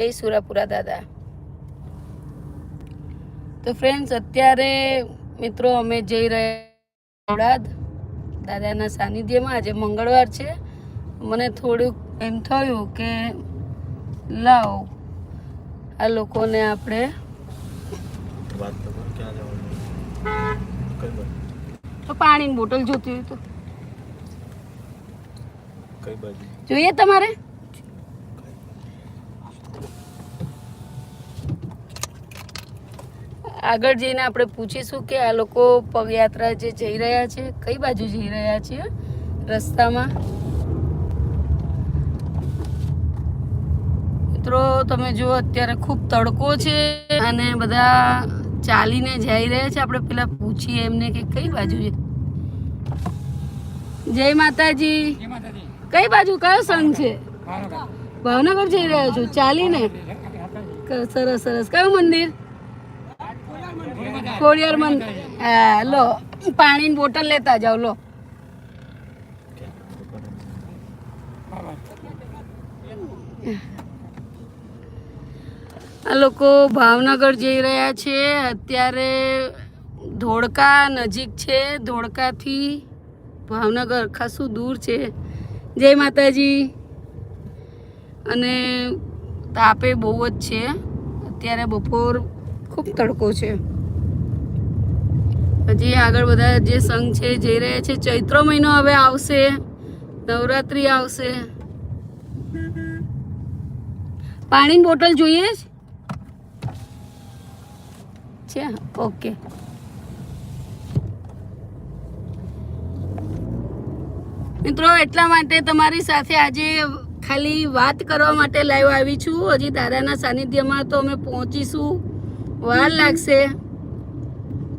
જય સુરાપુરા દાદા. તો ફ્રેન્ડ્સ અત્યારે મિત્રો અમે જઈ રહ્યા અમદાવાદ. દાદાના સાનિધ્યમાં આજે મંગળવાર છે. મને થોડુંક એમ થયું કે લાવ આ લોકોને આપણે તો પાણીની બોટલ જોતી હોય તો. જોઈએ તમારે? આગળ જઈને આપણે પૂછીશું કે આ લોકો પગયાત્રા જે જઈ રહ્યા છે કઈ બાજુ જઈ રહ્યા છે? રસ્તામાં? મિત્રો તમે જુઓ અત્યારે ખૂબ તડકો છે અને બધા ચાલીને જઈ રહ્યા છે. આપણે પેલા પૂછીએ એમને કે કઈ બાજુ છે? જય માતાજી. કઈ બાજુ? કયો સંઘ છે? ભાવનગર. જઈ રહ્યા છો? ચાલીને? સરસ સરસ. કયું મંદિર? ખોડિયાર મંદિર હા લો, પાણીની બોટલ લેતા જાઓ, લો. આ લોકો ભાવનગર જઈ રહ્યા છે. અત્યારે ધોળકા નજીક છે. ધોળકાથી ભાવનગર ખાસું દૂર છે. જય માતાજી. અને તાપે બહુ જ છે. અત્યારે બપોર ખૂબ તડકો છે. હજી આગળ બધા જે સંઘ છે જઈ રહ્યા છે, ચૈત્ર મહિનો હવે આવશે, નવરાત્રિ આવશે. પાણીની બોટલ જોઈએ છે, ઓકે. મિત્રો, એટલા માટે તમારી સાથે આજે ખાલી વાત કરવા માટે લાઈવ આવી છું. હજી દાદાના સાનિધ્યમાં તો અમે પહોંચીશું. વાર લાગશે.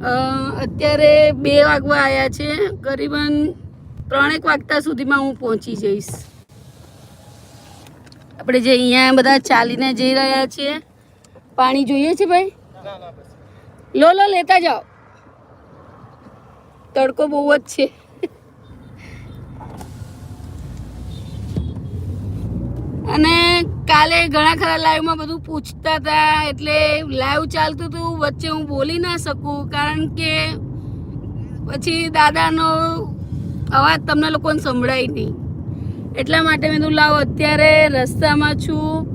અત્યારે બે વાગવા આવ્યા છે. કરીબન ત્રણેક વાગતા સુધીમાં હું પહોંચી જઈશ. આપણે જે અહીંયા બધા ચાલીને જઈ રહ્યા છીએ પાણી જોઈએ છે ભાઈ? લો લો, લેતા જાઓ. તડકો બહુ જ છે. અને કાલે ઘણા ખરા લાઈવમાં બધું પૂછતા હતા, એટલે લાઈવ ચાલતું હતું, વચ્ચે હું બોલી ના શકું, કારણ કે પછી દાદાનો અવાજ તમને લોકોને સંભળાય નહીં. એટલા માટે મેં તું લાવ અત્યારે રસ્તામાં છું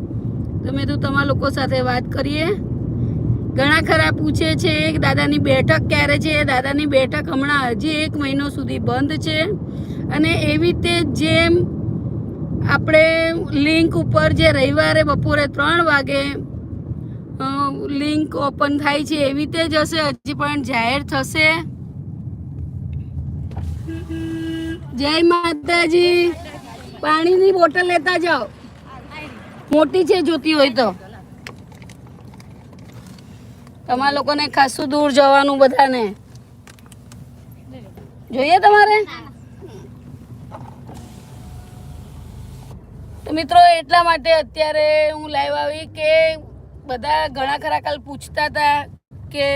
તો મેં તું તમારા લોકો સાથે વાત કરીએ. ઘણા ખરા પૂછે છે કે દાદાની બેઠક ક્યારે છે? દાદાની બેઠક હમણાં હજી એક મહિનો સુધી બંધ છે. અને એવી રીતે જેમ આપણે લિંક ઉપર જે રવિવારે, બપોરે ત્રણ વાગે લિંક ઓપન થાય છે, એવી રીતે જ હશે. હજી પણ જાહેર થશે. જય માતાજી. પાણીની બોટલ લેતા જાઓ. મોટી છે, જોતી હોય તો. તમારા લોકોને ખાસું દૂર જવાનું બધાને. જોઈએ તમારે તો મિત્રો, એટલા માટે અત્યારે હું લાઈવ આવી કે બધા ઘણા ખરા કાલ પૂછતા હતા કે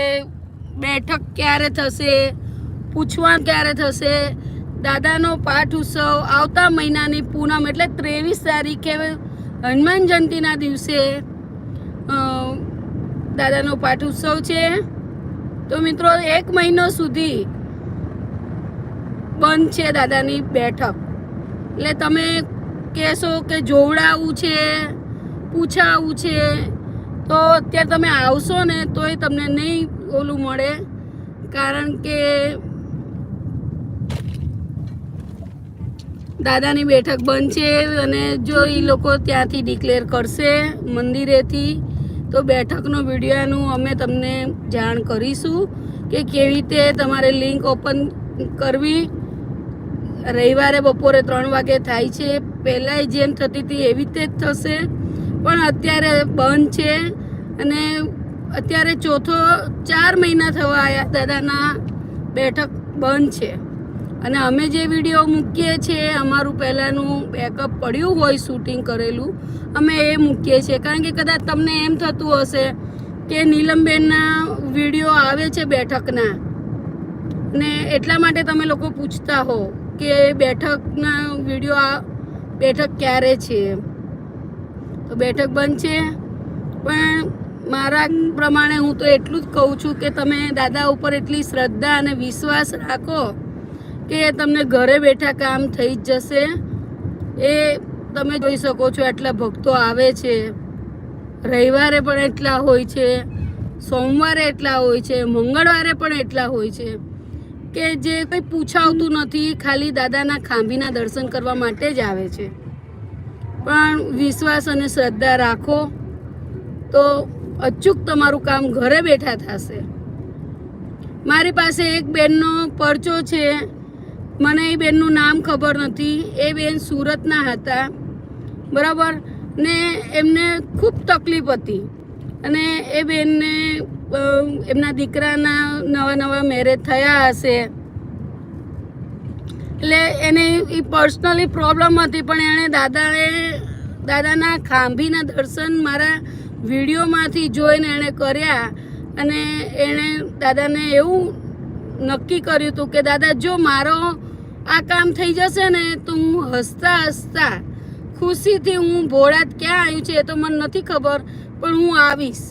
બેઠક ક્યારે થશે પૂછવા ક્યારે થશે, દાદાનો પાઠ ઉત્સવ આવતા મહિનાની પૂનમ એટલે ત્રેવીસ તારીખે હનુમાન જયંતિના દિવસે દાદાનો પાઠ ઉત્સવ છે. તો મિત્રો, એક મહિનો સુધી બંધ છે દાદાની બેઠક. એટલે તમે કહેશો કે જોવડાવવું છે, પૂછાવું છે, તો અત્યારે તમે આવશો ને તોય તમને નહીં ઓલું મળે. કારણ કે દાદાની બેઠક બંધ છે અને જો એ લોકો ત્યાંથી ડિક્લેર કરશે મંદિરેથી, તો બેઠકનો વિડીયોનું અમે તમને જાણ કરીશું કે કેવી રીતે તમારે લિંક ઓપન કરવી. રવિવારે બપોરે ત્રણ વાગે થાય છે. પહેલાંય જેમ થતી હતી એવી રીતે જ થશે. પણ અત્યારે બંધ છે અને અત્યારે ચોથો ચાર મહિના થવા આવ્યા દાદાના બેઠક બંધ છે. અને અમે જે વીડિયો મૂકીએ છીએ અમારું પહેલાંનું બેકઅપ પડ્યું હોય શૂટિંગ કરેલું, અમે એ મૂકીએ છીએ. કારણ કે કદાચ તમને એમ થતું હશે કે નીલમબેનના વીડિયો આવે છે બેઠકના. ને એટલા માટે તમે લોકો પૂછતા હો કે બેઠકના વીડિયો આ બેઠક ક્યારે છે? તો બેઠક બંધ છે. પણ મારા પ્રમાણે હું તો એટલું જ કહું છું કે તમે દાદા ઉપર એટલી શ્રદ્ધા અને વિશ્વાસ રાખો કે તમને ઘરે બેઠા કામ થઈ જ જશે. એ તમે જોઈ શકો છો આટલા ભક્તો આવે છે. રવિવારે પણ એટલા હોય છે. સોમવારે એટલા હોય છે. મંગળવારે પણ એટલા હોય છે. કે જે કંઈ પૂછાવતું નથી, ખાલી દાદાના ખાંભીના દર્શન કરવા માટે જ આવે છે. પણ વિશ્વાસ અને શ્રદ્ધા રાખો તો અચૂક તમારું કામ ઘરે બેઠા થશે. મારી પાસે એક બેનનો પરચો છે. મને એ બેનનું નામ ખબર નથી. એ બેન સુરતના હતા. બરાબર? ને એમને ખૂબ તકલીફ હતી. અને એ બેનને એમના દીકરાના નવા નવા મેરેજ થયા હશે. એટલે એને એ પર્સનલી પ્રોબ્લેમ હતી, પણ એણે દાદાએ, દાદાના ખાંભીના દર્શન મારા વિડીયોમાંથી જોઈને એણે કર્યા અને એણે દાદાને એવું નક્કી કર્યું હતું કે, દાદા, જો મારો આ કામ થઈ જશે ને, તો હું હસતા હસતા ખુશીથી હું ભોળાત ક્યાં આવ્યું છે એ તો મને નથી ખબર, પણ હું આવીશ.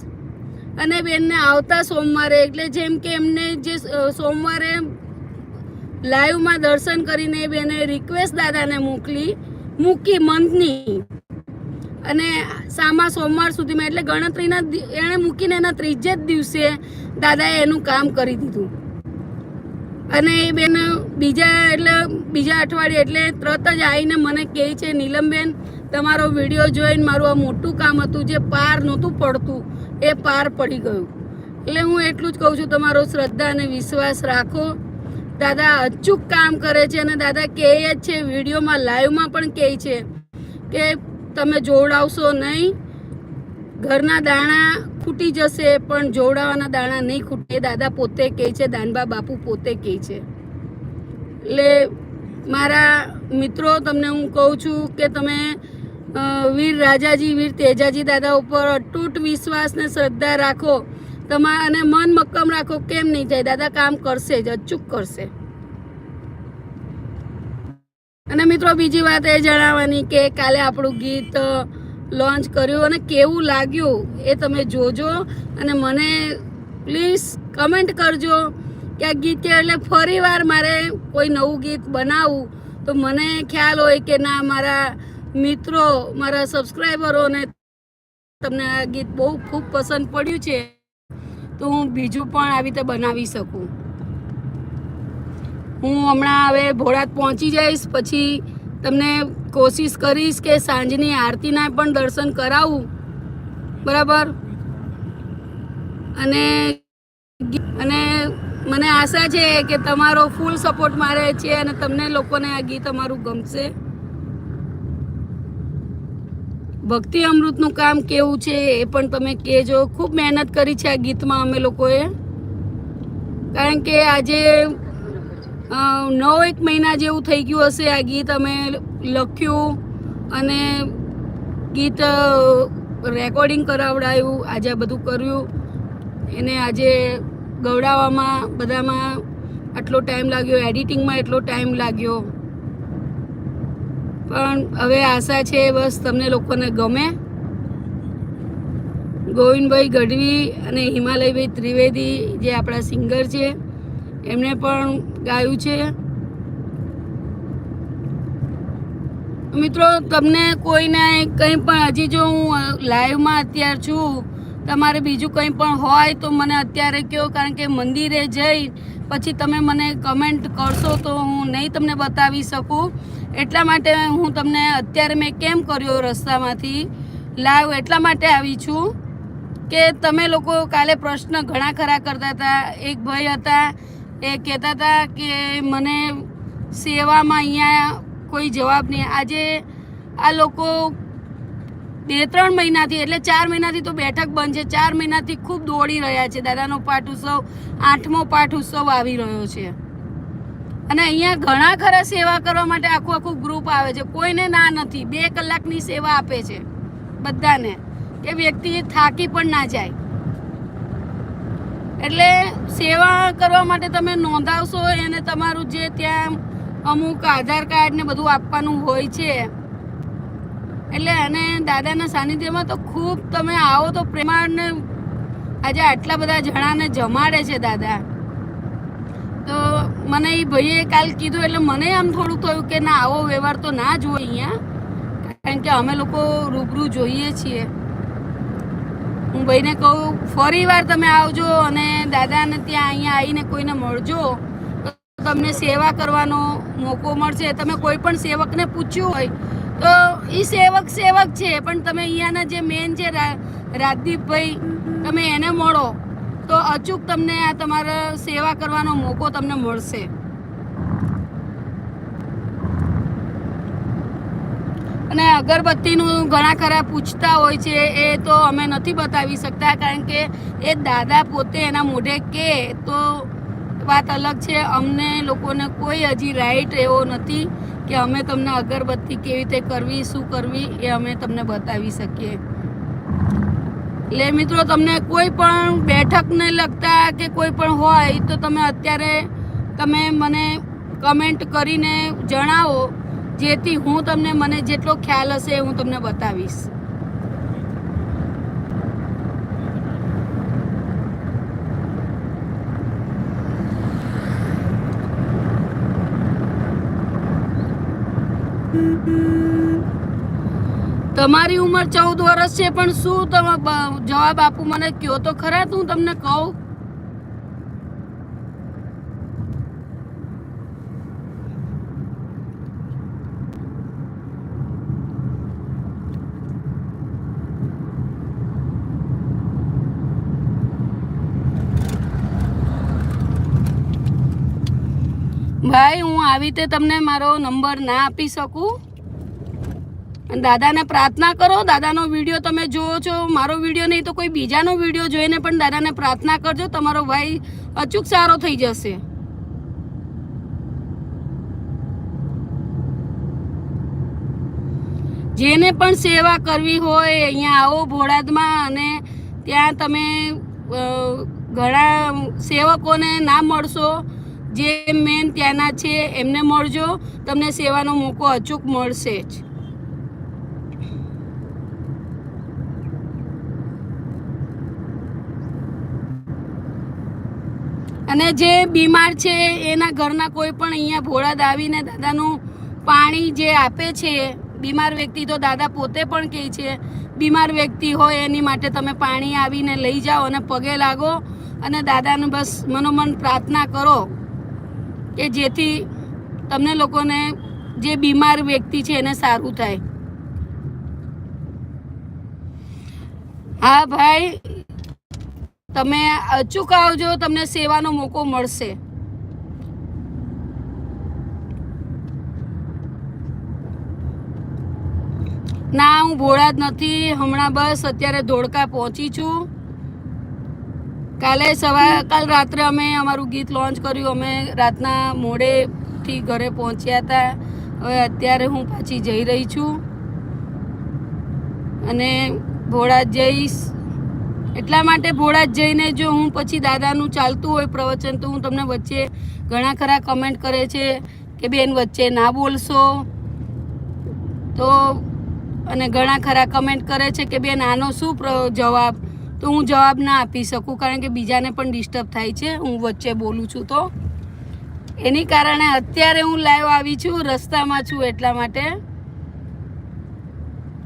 અને બેનને આવતા સોમવારે, એટલે જેમ કે એમને જે સોમવારે લાઈવમાં દર્શન કરીને બેને રિક્વેસ્ટ દાદાને મોકલી, મૂકી મંથની. અને સામા સોમવાર સુધીમાં, એટલે ગણતરીના એણે મૂકીને એના ત્રીજે જ દિવસે દાદાએ એનું કામ કરી દીધું. અને એ બેન બીજા, એટલે બીજા અઠવાડિયે, એટલે તરત જ આવીને મને કહે છે, નીલમબેન, તમારો વીડિયો જોઈને મારું આ મોટું કામ હતું, જે પાર નહોતું પડતું એ પાર પડી ગયું. એટલે હું એટલું જ કહું છું, તમારો શ્રદ્ધા અને વિશ્વાસ રાખો. દાદા અચૂક કામ કરે છે અને દાદા કહે જ છે, વિડીયોમાં, લાઈવમાં પણ કહે છે કે તમે જોવડાવશો નહીં. ઘરના દાણા ખૂટી જશે, પણ જોડાવાના દાણા નહીં ખૂટે. દાદા પોતે કહે છે, દાનબા બાપુ પોતે કહે છે. એટલે મારા મિત્રો, તમને હું કહું છું કે તમે વીર રાજાજી, વીર તેજાજી દાદા ઉપર અતૂટ વિશ્વાસ ને શ્રદ્ધા રાખો. તમા અને મન મક્કમ રાખો. કેમ નહીં જાય દાદા કામ કરશે જ, અચૂક કરશે. અને મિત્રો, બીજી વાત એ જણાવવાની કે કાલે આપણું ગીત લોન્ચ કર્યું અને કેવું લાગ્યું એ તમે જોજો. અને મને પ્લીઝ કમેન્ટ કરજો કે આ ગીત કે એટલે ફરી મારે કોઈ નવું ગીત બનાવવું. તો મને ખ્યાલ હોય કે ના, મારા મિત્રો, મારા સબસ્ક્રાઈબરોને તમને આ ગીત બહુ ખૂબ પસંદ પડ્યું છે, તો હું બીજું પણ આવી રીતે બનાવી શકું. હું હમણાં હવે ભોળાત પહોંચી જઈશ, પછી તમને કોશિશ કરીશ કે સાંજની આરતીના પણ દર્શન કરાવું. બરાબર? અને અને મને આશા છે કે તમારો ફૂલ સપોર્ટ મારે છે અને તમને લોકોને આ ગીત અમારું ગમશે. ભક્તિ અમૃતનું કામ કેવું છે એ પણ તમે કહેજો. ખૂબ મહેનત કરી છે આ ગીતમાં અમે લોકોએ. કારણ કે આજે નવ એક મહિના જેવું થઈ ગયું હશે આ ગીત અમે લખ્યું અને ગીત રેકોર્ડિંગ કરાવડાયું, આજે બધું કર્યું. એને આજે ગવડાવવામાં બધામાં આટલો ટાઈમ લાગ્યો એડિટિંગમાં એટલો ટાઈમ લાગ્યો. પણ હવે આશા છે બસ તમને લોકોને ગમે. ગોવિંદભાઈ ગઢવી અને હિમાલયભાઈ ત્રિવેદી જે આપણા સિંગર છે, એમણે પણ ગાયું છે. મિત્રો, તમને કોઈને કંઈ પણ, હજી જો હું લાઈવમાં અત્યાર છું, તમારે બીજું કંઈ પણ હોય તો મને અત્યારે કહો, કારણ કે મંદિરે જઈ, પછી તમે મને કમેન્ટ કરશો તો હું નહીં તમને બતાવી શકું. એટલા માટે હું તમને અત્યારે મેં કેમ કર્યો રસ્તામાંથી લાવ એટલા માટે આવી છું કે તમે લોકો કાલે પ્રશ્ન ઘણા ખરા કરતા હતા. એક ભાઈ હતા, એ કહેતા હતા કે મને સેવામાં અહીંયા કોઈ જવાબ નહીં. આજે આ લોકો બે ત્રણ મહિનાથી એટલે ચાર મહિનાથી તો બેઠક બંધ છે. ચાર મહિનાથી ખૂબ દોડી રહ્યા છે. દાદાનો પાઠ ઉત્સવ આઠમો પાઠ ઉત્સવ આવી રહ્યો છે. અને અહીંયા ઘણા ખરા સેવા કરવા માટે આખું આખું ગ્રુપ આવે છે. કોઈને ના નથી. બે કલાકની સેવા આપે છે બધાને. કે વ્યક્તિ થાકી પણ ના જાય. એટલે સેવા કરવા માટે તમે નોંધાવશો એને તમારું જે ત્યાં અમુક આધાર કાર્ડ ને બધું આપવાનું હોય છે. એટલે અને દાદાના સાનિધ્યમાં તો ખૂબ તમે આવો તો પ્રેમાને આજે આટલા બધા જણાને જમાડે છે દાદા. તો મને એ ભાઈએ કાલ કીધું એટલે મને આમ થોડું થયું કે ના, આવો વ્યવહાર તો ના જુઓ અહીંયા. કારણ કે અમે લોકો રૂબરૂ જોઈએ છીએ. હું ભાઈને કહું, ફરી વાર તમે આવજો અને દાદાને ત્યાં અહીંયા આવીને કોઈને મળજો. તો તમને સેવા કરવાનો મોકો મળશે. તમે કોઈ પણ સેવકને પૂછ્યું હોય તો એ સેવક સેવક છે, પણ તમે અહીંયાના જે મેન છે રાજદીપભાઈ, તમે એને મળો. તો અચૂક તમને આ તમારા સેવા કરવાનો મોકો તમને મળશે. અને અગરબત્તીનું ઘણા ખરા પૂછતા હોય છે, એ તો અમે નથી બતાવી શકતા, કારણ કે એ દાદા પોતે એના મોઢે કે તો વાત અલગ છે. અમને લોકોને કોઈ હજી રાઈટ એવો નથી કે અમે તમને અગરબત્તી કેવી રીતે કરવી, શું કરવી, એ અમે તમને બતાવી શકીએ. એટલે મિત્રો, તમને કોઈ પણ બેઠકને લગતા કે કોઈ પણ હોય તો તમે અત્યારે તમે મને કમેન્ટ કરીને જણાવો, જેથી હું તમને મને જેટલો ખ્યાલ હશે હું તમને બતાવીશ. તમારી ઉંમર ચૌદ વર્ષ છે, પણ શું તમે જવાબ આપું મને? કયો તો ખરા હું તમને કહું. ભાઈ, હું આવી રીતે તમને મારો નંબર ના આપી શકું? અને દાદાને પ્રાર્થના કરો. દાદાનો વીડિયો તમે જુઓ છો. મારો વીડિયો નહીં તો કોઈ બીજાનો વીડિયો જોઈને પણ દાદાને પ્રાર્થના કરજો. તમારો ભાઈ અચૂક સારો થઈ જશે. જેને પણ સેવા કરવી હોય, અહીંયા આવો ભોળાદમાં અને ત્યાં તમે ઘણા સેવકોને ના મળશો. જે મેન ત્યાંના છે, એમને મળજો. તમને સેવાનો મોકો અચૂક મળશે જ. અને જે બીમાર છે, એના ઘરના કોઈ પણ અહીંયા ભોળાદ આવીને દાદાનું પાણી જે આપે છે, બીમાર વ્યક્તિ તો દાદા પોતે પણ કહે છે, બીમાર વ્યક્તિ હોય એની માટે તમે પાણી આવીને લઈ જાઓ અને પગે લાગો અને દાદાનું બસ મનોમન પ્રાર્થના કરો કે જેથી તમને લોકોને જે બીમાર વ્યક્તિ છે એને સારું થાય. હા ભાઈ તમે અચૂક આવજો તમને સેવાનો મોકો મળશે. ના, હું ભોળા જ નથી. હમણાં બસ અત્યારે ધોળકા પહોંચી છું. કાલે સવાર કાલ રાત્રે અમે અમારું ગીત લોન્ચ કર્યું. અમે રાતના મોડેથી ઘરે પહોંચ્યા હતા. હવે અત્યારે હું પાછી જઈ રહી છું. અને ભોળા જઈશ. એટલા માટે ભોળા જઈને જો હું પછી દાદાનું ચાલતું હોય પ્રવચન, તો હું તમને વચ્ચે ઘણા ખરા કમેન્ટ કરે છે કે, બેન, વચ્ચે ના બોલશો. તો અને ઘણા ખરા કમેન્ટ કરે છે કે, બેન, આનો શું જવાબ? તો હું જવાબ ના આપી શકું, કારણ કે બીજાને પણ ડિસ્ટર્બ થાય છે, હું વચ્ચે બોલું છું તો. એની કારણે અત્યારે હું લાઈવ આવી છું, રસ્તામાં છું એટલા માટે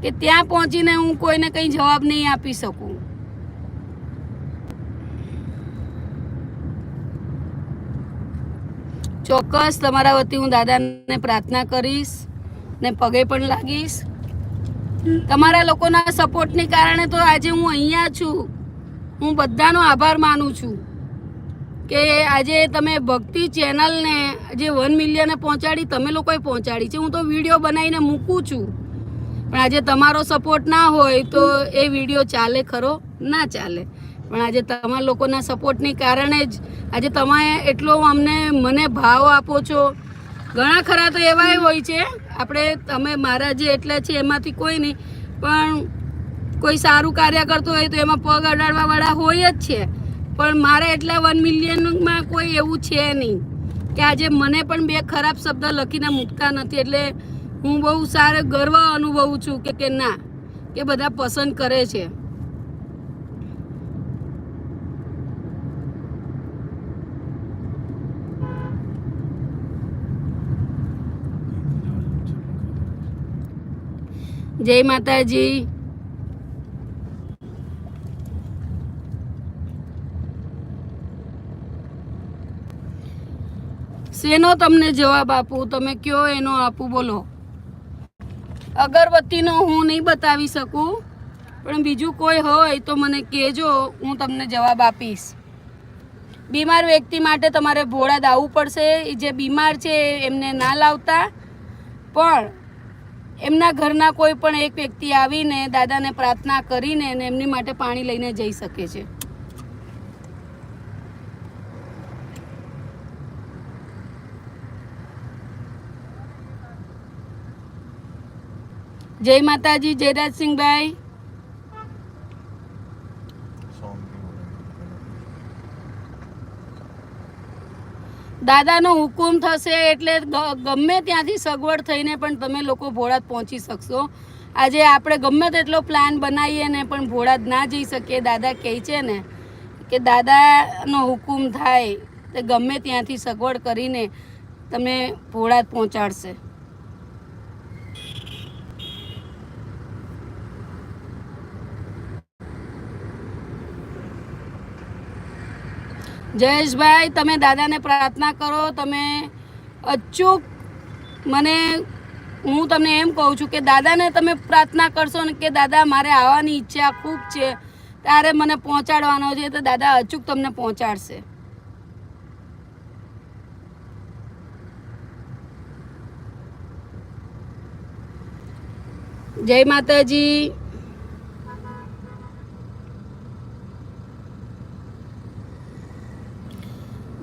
કે ત્યાં પહોંચીને હું કોઈને કંઈ જવાબ નહીં આપી શકું. ચોક્કસ તમારા વતી હું દાદાને પ્રાર્થના કરીશ ને પગે પણ લાગીશ. તમારા લોકોના સપોર્ટને કારણે તો આજે હું અહીંયા છું. હું બધાનો આભાર માનું છું કે આજે તમે ભક્તિ ચેનલને જે વન મિલિયને પહોંચાડી તમે લોકોએ પહોંચાડી છે. હું તો વીડિયો બનાવીને મૂકું છું. પણ આજે તમારો સપોર્ટ ના હોય તો એ વીડિયો ચાલે ખરો? ના ચાલે. પણ આજે તમારા લોકોના સપોર્ટની કારણે જ આજે તમે એટલો અમને મને ભાવ આપો છો. ઘણા ખરા તો એવાય હોય છે. આપણે તમે મારા જે એટલા છે એમાંથી કોઈ નહીં. પણ કોઈ સારું કાર્ય કરતું હોય તો એમાં પગ અડાડવાવાળા હોય જ છે. પણ મારે એટલા વન મિલિયનમાં કોઈ એવું છે નહીં કે આજે મને પણ બે ખરાબ શબ્દ લખીને મૂકતા નથી. એટલે હું બહુ સારો ગર્વ અનુભવું છું કે કે ના, કે બધા પસંદ કરે છે. જય માતાજી. શેનો તમને જવાબ આપું? તમે કયો એનો આપું? બોલો. અગરબત્તીનો હું નહીં બતાવી શકું, પણ બીજું કોઈ હોય તો મને કહેજો, હું તમને જવાબ આપીશ. બીમાર વ્યક્તિ માટે તમારે ભોળા દાવવું પડશે. જે બીમાર છે, એમને ના લાવતા. પણ એમના ઘરના કોઈ પણ એક વ્યક્તિ આવીને દાદાને પ્રાર્થના કરીને એમની માટે પાણી લઈને જઈ શકે છે. જય માતાજી, જયરાજસિંહભાઈ. દાદાનો હુકુમ થશે એટલે ગમે ત્યાંથી સગવડ થઈને પણ તમે લોકો ભોળાત પહોંચી શકશો. આજે આપણે ગમે તેટલો પ્લાન બનાવીએ ને પણ ભોળાત ના જઈ શકીએ, દાદા કહે છે ને કે દાદાનો હુકુમ થાય, તે ગમે ત્યાંથી સગવડ કરીને તમે ભોળાત પહોંચાડશે. જયેશભાઈ, તમે દાદાને પ્રાર્થના કરો, તમે અચૂક મને, હું તમને એમ કહું છું કે દાદાને તમે પ્રાર્થના કરશો ને કે દાદા, મારે આવવાની ઈચ્છા ખૂબ છે, ત્યારે મને પહોંચાડવાનો છે, તો દાદા અચૂક તમને પહોંચાડશે. જય માતાજી.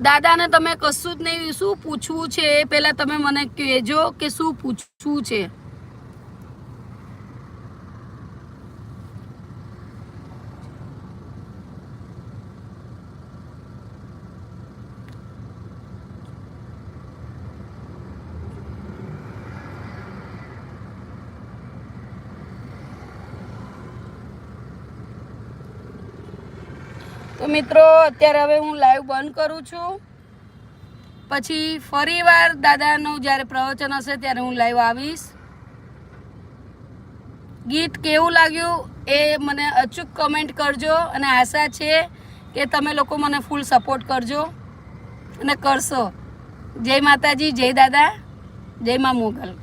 દાદાને તમે કશું જ નહીં, શું પૂછવું છે? એ પહેલાં તમે મને કહેજો કે શું પૂછવું છે? મિત્રો, અત્યારે હવે હું લાઈવ બંધ કરું છું. પછી ફરીવાર દાદાનું જ્યારે પ્રવચન હશે ત્યારે હું લાઈવ આવીશ. ગીત કેવું લાગ્યું એ મને અચૂક કમેન્ટ કરજો અને આશા છે કે તમે લોકો મને ફૂલ સપોર્ટ કરજો અને કરશો. જય માતાજી, જય દાદા, જય મા મોગલ.